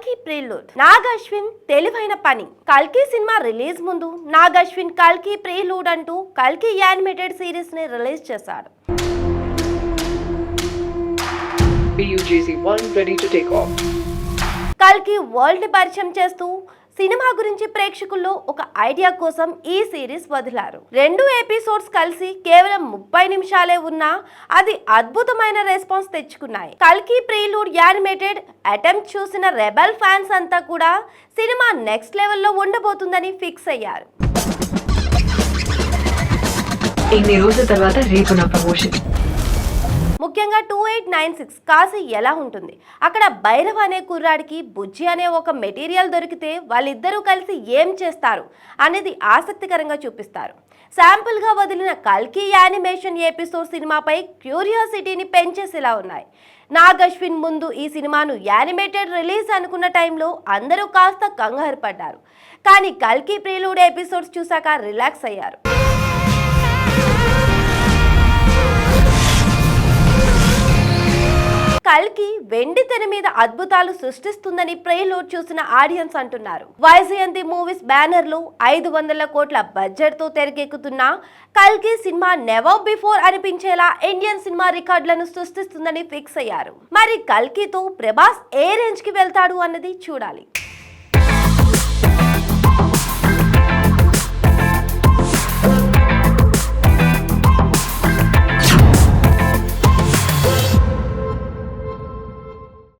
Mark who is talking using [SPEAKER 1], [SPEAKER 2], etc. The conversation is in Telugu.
[SPEAKER 1] కల్కి ప్రీలూడ్ నాగ్ అశ్విన్ తెలివైన పని. కల్కి సినిమా రిలీజ్ ముందు నాగ్ అశ్విన్ కల్కి ప్రీలూడ్ అంటూ కల్కి యానిమేటెడ్ సిరీస్ని రిలీజ్ చేశాడు.
[SPEAKER 2] BUGC 1 ready to take off.
[SPEAKER 1] కల్కి వరల్డ్ని పరిచయం చేస్తూ సినిమా గురించి ప్రేక్షకుల్లో ఒక ఐడియా కోసం ఈ సిరీస్ వదిలారు. రెండు ఎపిసోడ్స్ కలిసి కేవలం ముప్పై నిమిషాలే ఉన్నా అది అద్భుతమైన రెస్పాన్స్ తెచ్చుకున్నాయి. కల్కి ప్రీలూడ్ యానిమేటెడ్ అటెంప్ట్ చూసిన రెబల్ ఫ్యాన్స్ అంతా కూడా సినిమా నెక్స్ట్ లెవెల్లో ఉండబోతుందని ఫిక్స్ అయ్యారు.
[SPEAKER 2] ఇన్ని రోజుల తర్వాత రేపు నా ప్రమోషన్
[SPEAKER 1] ముఖ్యంగా two eight nine six Kashi ఎలా ఉంటుంది? అక్కడ భైరవ్ అనే కుర్రాడికి బుజ్జి అనే ఒక మెటీరియల్ దొరికితే వాళ్ళిద్దరూ కలిసి ఏం చేస్తారు? అనేది ఆసక్తికరంగా చూపిస్తారు. శాంపుల్గా వదిలిన కల్కి యానిమేషన్ ఎపిసోడ్ సినిమాపై క్యూరియాసిటీని పెంచేసేలా ఉన్నాయి. నాగ్ అశ్విన్ ముందు ఈ సినిమాను యానిమేటెడ్ రిలీజ్ అనుకున్న టైంలో అందరూ కాస్త కంగారు పడ్డారు. కానీ కల్కి ప్రీలూడ్ ఎపిసోడ్స్ చూశాక రిలాక్స్ అయ్యారు. కల్కి వెండి తెర మీద అద్భుతాలు సృష్టిస్తుందని ప్రేలో చూసిన ఆడియన్స్ అంటున్నారు. వైజయంతి మూవీస్ బ్యానర్లో ఐదు వందల కోట్ల బడ్జెట్తో తెరకెక్కుతున్న కల్కి సినిమా నెవర్ బిఫోర్ అనిపించేలా ఇండియన్ సినిమా రికార్డులను సృష్టిస్తుందని ఫిక్స్ అయ్యారు. మరి కల్కితో ప్రభాస్ ఏ రేంజ్కి వెళ్తాడు అన్నది చూడాలి.